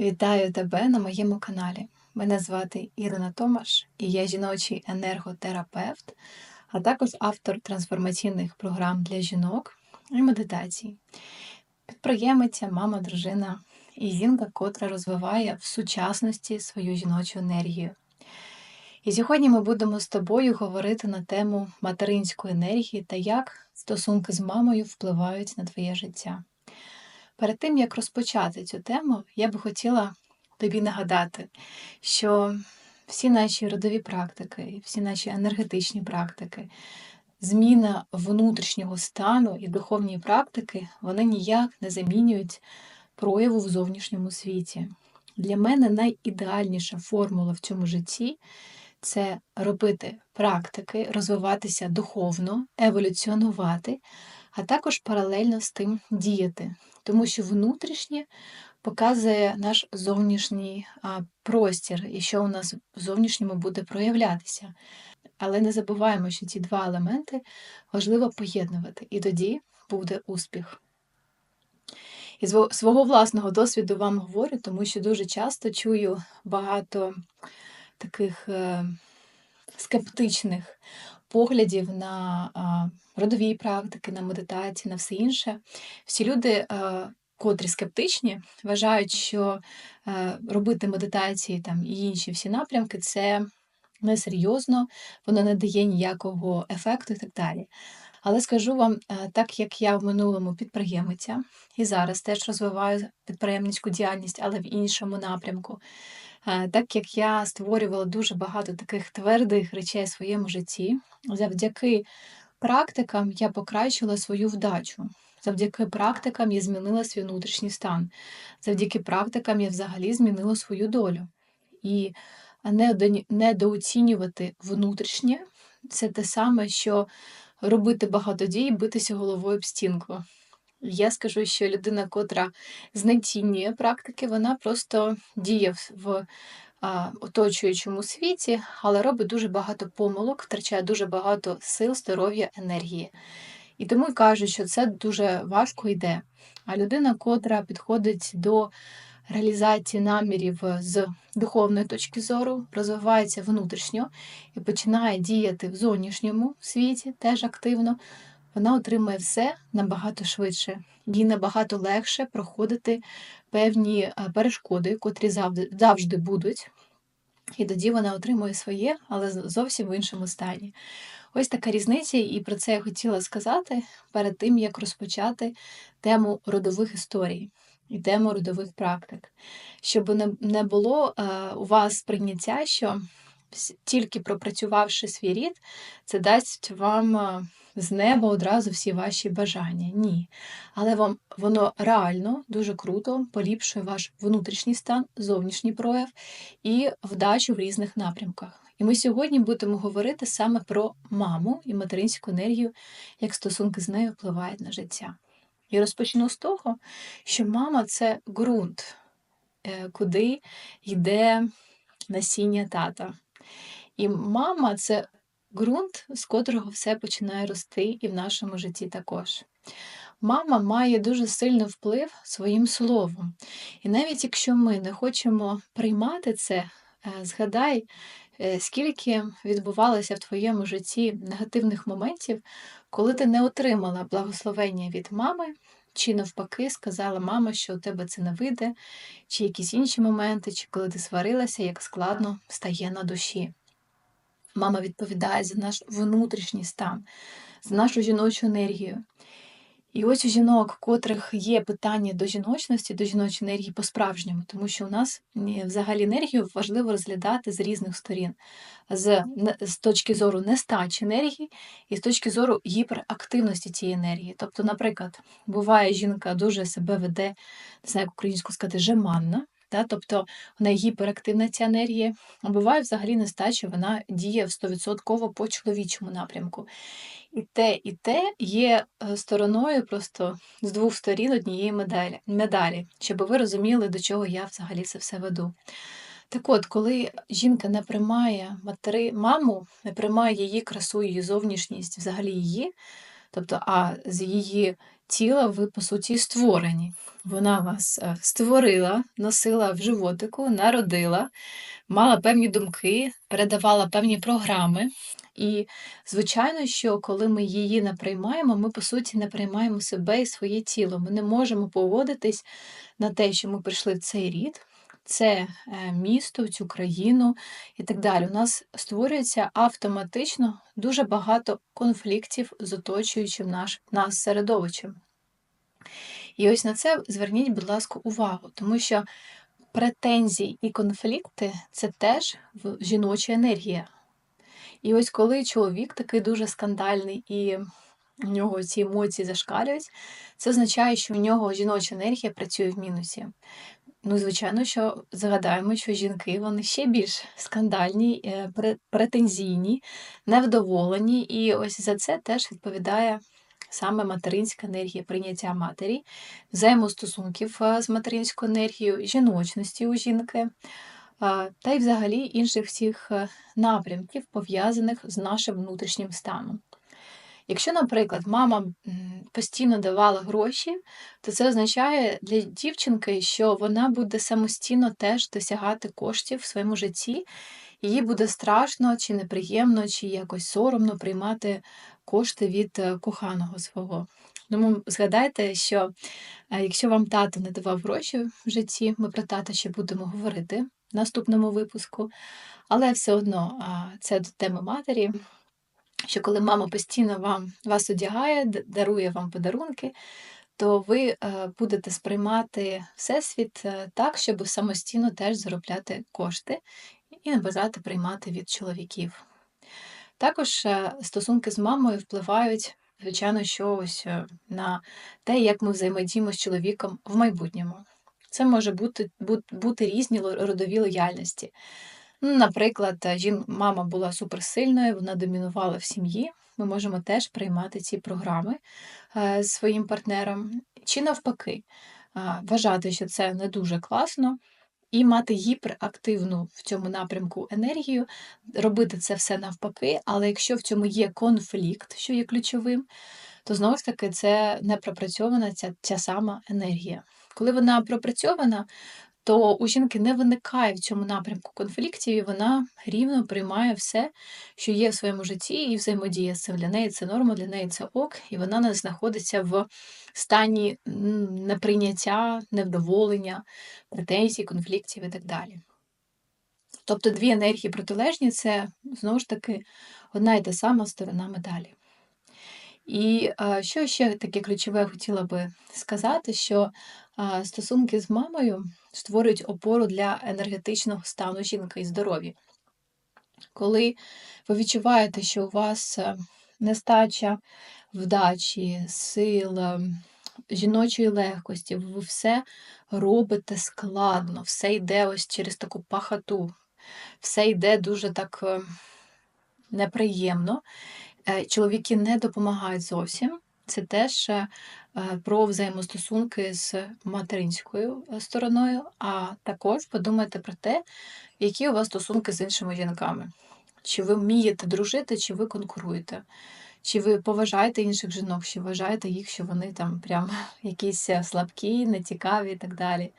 Вітаю тебе на моєму каналі. Мене звати Ірина Томаш і я жіночий енерготерапевт, а також автор трансформаційних програм для жінок і медитацій. Підприємиця, мама, дружина і жінка, котра розвиває в сучасності свою жіночу енергію. І сьогодні ми будемо з тобою говорити на тему материнської енергії та як стосунки з мамою впливають на твоє життя. Перед тим, як розпочати цю тему, я би хотіла тобі нагадати, що всі наші родові практики, всі наші енергетичні практики, зміна внутрішнього стану і духовні практики, вони ніяк не замінюють прояву в зовнішньому світі. Для мене найідеальніша формула в цьому житті це робити практики, розвиватися духовно, еволюціонувати, а також паралельно з тим діяти тому що внутрішнє показує наш зовнішній простір і що у нас в зовнішньому буде проявлятися. Але не забуваємо, що ці два елементи важливо поєднувати, і тоді буде успіх. І з свого власного досвіду вам говорю, тому що дуже часто чую багато таких е, скептичних поглядів на родові практики, на медитації, на все інше. Всі люди, котрі скептичні, вважають, що е, робити медитації там і інші всі напрямки це несерйозно, воно не дає ніякого ефекту і так далі. Але скажу вам, е, так як я в минулому підприємиця і зараз теж розвиваю підприємницьку діяльність, але в іншому напрямку. Так як я створювала дуже багато таких твердих речей в своєму житті, завдяки практикам я покращила свою вдачу. Завдяки практикам я змінила свій внутрішній стан. Завдяки практикам я взагалі змінила свою долю. І недооцінювати внутрішнє це те саме, що робити багато дій битися головою об стінку. Я скажу, що людина, котра знецінює практики, вона просто діє в оточуючому світі, але робить дуже багато помилок, втрачає дуже багато сил, здоров'я, енергії. І тому кажуть, що це дуже важко йде. А людина, котра підходить до реалізації намірів з духовної точки зору, розвивається внутрішньо і починає діяти в зовнішньому світі теж активно, вона отримує все набагато швидше, їй набагато легше проходити певні е, перешкоди, котрі завжди будуть. І тоді вона отримує своє, але зовсім в іншому стані. Ось така різниця, і про це я хотіла сказати перед тим, як розпочати тему родових історій і тему родових практик, щоб не було е, у вас прийняття, що тільки пропрацювавши свій рід, це дасть вам е, з неба одразу всі ваші бажання. Ні. Але вам воно реально дуже круто поліпшує ваш внутрішній стан, зовнішній прояв і вдачу в різних напрямках. І ми сьогодні будемо говорити саме про маму і материнську енергію, як стосунки з нею впливають на життя. І розпочну з того, що мама це ґрунт, е, куди йде насіння тата. І мама це ґрунт, з котрого все починає рости, і в нашому житті також. Мама має дуже сильний вплив своїм словом. І навіть якщо ми не хочемо приймати це, е, згадай, е, скільки відбувалося в твоєму житті негативних моментів, коли ти не отримала благословення від мами, чи навпаки сказала мама, що у тебе це не вийде, чи якісь інші моменти, чи коли ти сварилася, як складно стає на душі. Мама відповідає за наш внутрішній стан, за нашу жіночу енергію. І ось у жінок, котрих є питання до жіночності, до жіночої енергії по-справжньому, тому що у нас взагалі енергію важливо розглядати з різних сторін, з з точки зору нестачі енергії і з точки зору гіперактивності цієї енергії. Тобто, наприклад, буває жінка дуже себе веде, не знаю, як українську сказати, жеманна. Да? Тобто в неї гіперактивна ця енергія, буває взагалі нестача, вона діє в 100% по чоловічому напрямку. І те, і те є е, стороною просто з двох сторін однієї медалі, медалі, щоб ви розуміли, до чого я взагалі це все веду. Так от, коли жінка не приймає матери, маму, не приймає її красу, її зовнішність, взагалі її, тобто, а з її тіла ви, по суті, створені. Вона вас е, створила, носила в животику, народила, мала певні думки, передавала певні програми. І, звичайно, що коли ми її не приймаємо, ми, по суті, не приймаємо себе і своє тіло. Ми не можемо поводитись на те, що ми прийшли в цей рід, це е, місто, цю країну і так далі. У нас створюється автоматично дуже багато конфліктів з оточуючим наш, нас середовищем. І ось на це зверніть, будь ласка, увагу, тому що претензії і конфлікти це теж жіноча енергія. І ось коли чоловік такий дуже скандальний і у нього ці емоції зашкалюють, це означає, що у нього жіноча енергія працює в мінусі. Ну, звичайно, що згадаємо, що жінки вони ще більш скандальні, е, претензійні, невдоволені, і ось за це теж відповідає саме материнська енергія прийняття матері, взаємостосунків е, з материнською енергією, жіночності у жінки, та й взагалі інших всіх е, напрямків, пов'язаних з нашим внутрішнім станом. Якщо, наприклад, мама постійно давала гроші, то це означає для дівчинки, що вона буде самостійно теж досягати коштів в своєму житті, їй буде страшно, чи неприємно, чи якось соромно приймати кошти від е, коханого свого. Тому згадайте, що е, якщо вам тато не давав гроші в житті, ми про тата ще будемо говорити в наступному випуску, але все одно це до теми матері що коли мама постійно вам, вас одягає, дарує вам подарунки, то ви е, будете сприймати Всесвіт е, так, щоб самостійно теж заробляти кошти і не бажати приймати від чоловіків. Також е, стосунки з мамою впливають, звичайно, що ось на те, як ми взаємодіємо з чоловіком в майбутньому. Це може бути бути різні родові лояльності. Ну, наприклад, жін... мама була суперсильною, вона домінувала в сім'ї. Ми можемо теж приймати ці програми е, з своїм партнером, чи навпаки, вважати, що це не дуже класно, і мати гіперактивну в цьому напрямку енергію, робити це все навпаки, але якщо в цьому є конфлікт, що є ключовим, то знову ж таки це не пропрацьована ця, ця сама енергія. Коли вона пропрацьована, то у жінки не виникає в цьому напрямку конфліктів, і вона рівно приймає все, що є в своєму житті, і взаємодіє з цим. Для неї це норма, для неї це ок, і вона не знаходиться в стані неприйняття, невдоволення, претензій, конфліктів і так далі. Тобто дві енергії протилежні це знову ж таки одна і та сама сторона медалі. І що ще таке ключове хотіла би сказати, що стосунки з мамою створюють опору для енергетичного стану жінки і здоров'я. Коли ви відчуваєте, що у вас е, нестача вдачі, сил, е, жіночої легкості, ви все робите складно, все йде ось через таку пахату, все йде дуже так е, неприємно. Чоловіки не допомагають зовсім. Це теж Е, про взаємостосунки з материнською е, стороною, а також подумайте про те, які у вас стосунки з іншими жінками. Чи ви вмієте дружити, чи ви конкуруєте, чи ви поважаєте інших жінок, чи вважаєте їх, що вони там прям якісь е, слабкі, нецікаві і так далі.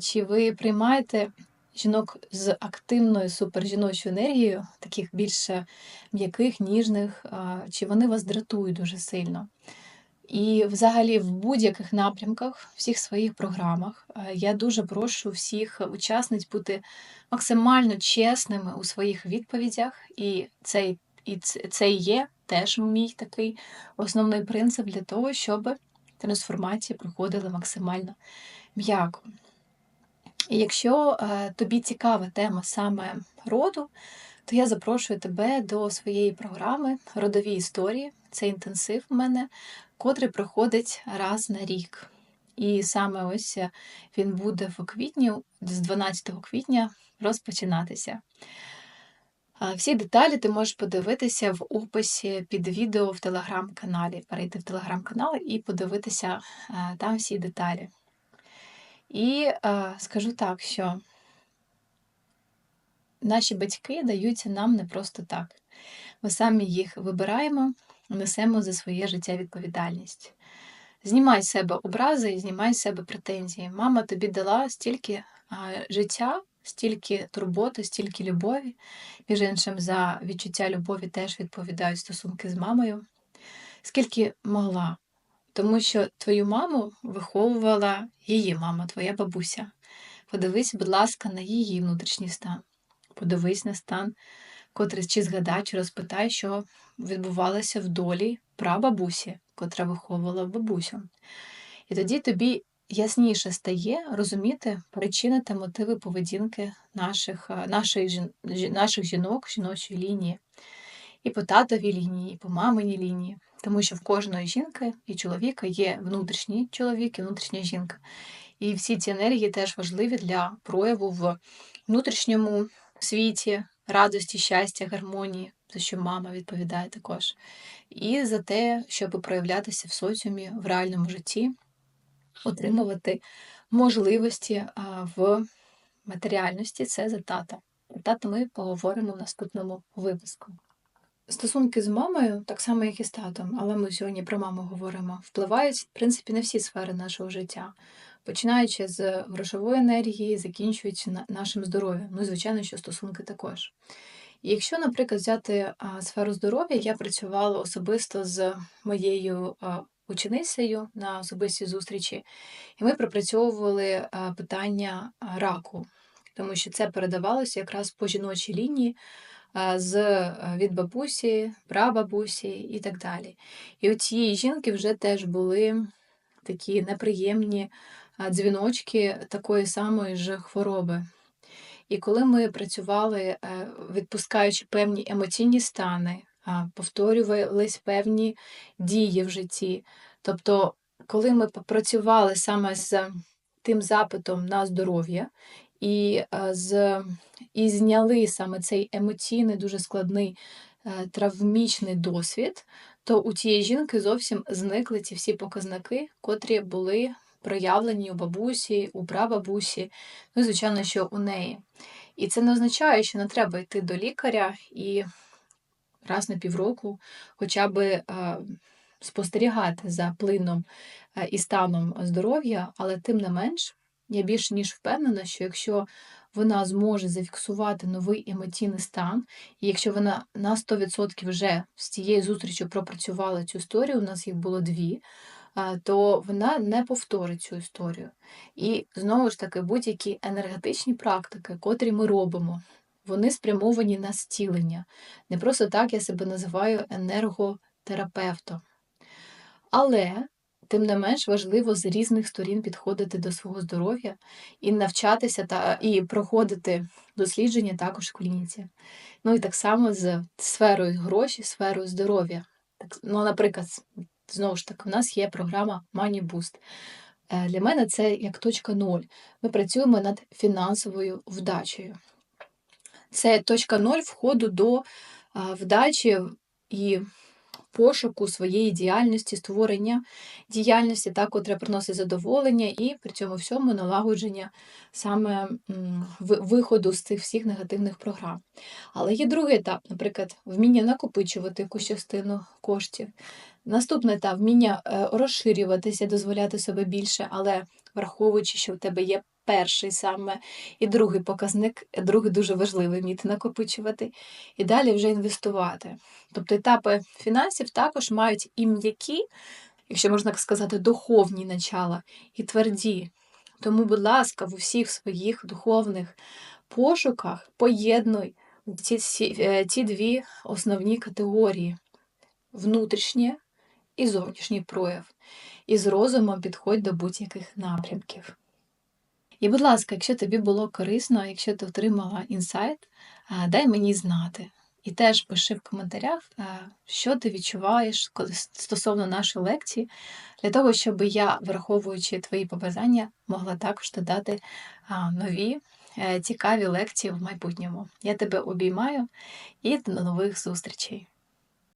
Чи ви приймаєте жінок з активною супержіночою енергією, таких більш м'яких, ніжних, чи вони вас дратують дуже сильно? І, взагалі, в будь-яких напрямках, всіх своїх програмах, е, я дуже прошу всіх учасниць бути максимально чесними у своїх відповідях, і це і це є теж мій такий основний принцип для того, щоб трансформації проходили максимально м'яко. І якщо е, тобі цікава тема саме роду, то я запрошую тебе до своєї програми Родові історії. Це інтенсив в мене котрий проходить раз на рік. І саме ось е, він буде в квітні, з 12 квітня, розпочинатися. Всі деталі ти можеш подивитися в описі під відео в телеграм-каналі. Перейти в телеграм-канал і подивитися е, там всі деталі. І е, скажу так, що наші батьки даються нам не просто так. Ми самі їх вибираємо, несемо за своє життя відповідальність. Знімай з себе образи і знімай з себе претензії. Мама тобі дала стільки життя, стільки турботи, стільки любові. Між іншим, за відчуття любові теж відповідають стосунки з мамою. Скільки могла. Тому що твою маму виховувала її мама, твоя бабуся. Подивись, будь ласка, на її внутрішній стан. Подивись на стан, котрий чи згадай, чи розпитай, що відбувалося в долі прабабусі, котра виховувала бабусю. І тоді тобі ясніше стає розуміти причини та мотиви поведінки наших, наших, наших жінок, жіночої лінії, і по татовій лінії, і по маминій лінії. Тому що в кожної жінки і чоловіка є внутрішній чоловік і внутрішня жінка. І всі ці енергії теж важливі для прояву в внутрішньому світі, радості, щастя, гармонії, за що мама відповідає також. І за те, щоб проявлятися в соціумі, в реальному житті, отримувати можливості в матеріальності це за тата. Про тата ми поговоримо в наступному випуску. Стосунки з мамою, так само, як і з татом, але ми сьогодні про маму говоримо, впливають, в принципі, на всі сфери нашого життя, починаючи з грошової енергії, закінчуючи нашим здоров'ям. Ну, звичайно, що стосунки також. І якщо, наприклад, взяти сферу здоров'я, я працювала особисто з моєю ученицею на особистій зустрічі, і ми пропрацьовували питання раку, тому що це передавалося якраз по жіночій лінії з від бабусі, прабабусі і так далі. І у цієї жінки вже теж були такі неприємні дзвіночки такої самої ж хвороби. І коли ми працювали, е, відпускаючи певні емоційні стани, повторювались певні дії в житті. Тобто, коли ми попрацювали саме з тим запитом на здоров'я і е, з, і зняли саме цей емоційний, дуже складний е, травмічний досвід, то у тієї жінки зовсім зникли ці всі показники, котрі були проявлені у бабусі, у прабабусі, ну і, звичайно, що у неї. І це не означає, що не треба йти до лікаря і раз на півроку хоча б е, спостерігати за плином і станом здоров'я, але тим не менш. Я більш ніж впевнена, що якщо вона зможе зафіксувати новий емоційний стан, і якщо вона на 100% вже з цією зустрічю пропрацювала цю історію, у нас їх було дві, то вона не повторить цю історію. І знову ж таки, будь-які енергетичні практики, котрі ми робимо, вони спрямовані на зцілення. Не просто так я себе називаю енерготерапевтом. Але Тим не менш важливо з різних сторін підходити до свого здоров'я і навчатися та і проходити дослідження також в клініці. Ну і так само з сферою гроші, сферою здоров'я. Так, ну, Наприклад, знову ж таки, у нас є програма Money Boost. Е, для мене це як точка ноль. Ми працюємо над фінансовою вдачею. Це точка ноль входу до вдачі і пошуку своєї діяльності, створення діяльності, та, котра приносить задоволення, і при цьому всьому налагодження саме виходу з цих всіх негативних програм. Але є другий етап, наприклад, вміння накопичувати якусь частину коштів. Наступний етап вміння е, розширюватися, дозволяти себе більше, але враховуючи, що в тебе є перший саме, і другий показник, другий дуже важливий вміти накопичувати, і далі вже інвестувати. Тобто етапи фінансів також мають і м'які, якщо можна сказати, духовні начала, і тверді. Тому, будь ласка, в усіх своїх духовних пошуках поєднуй ці, е, ці дві основні категорії внутрішнє і зовнішній прояв. І з розумом підходь до будь-яких напрямків. І, будь ласка, якщо тобі було корисно, якщо ти отримала інсайт, дай мені знати. І теж пиши в коментарях, що ти відчуваєш стосовно нашої лекції, для того, щоб я, враховуючи твої побажання, могла також додати нові е, цікаві лекції в майбутньому. Я тебе обіймаю і до нових зустрічей!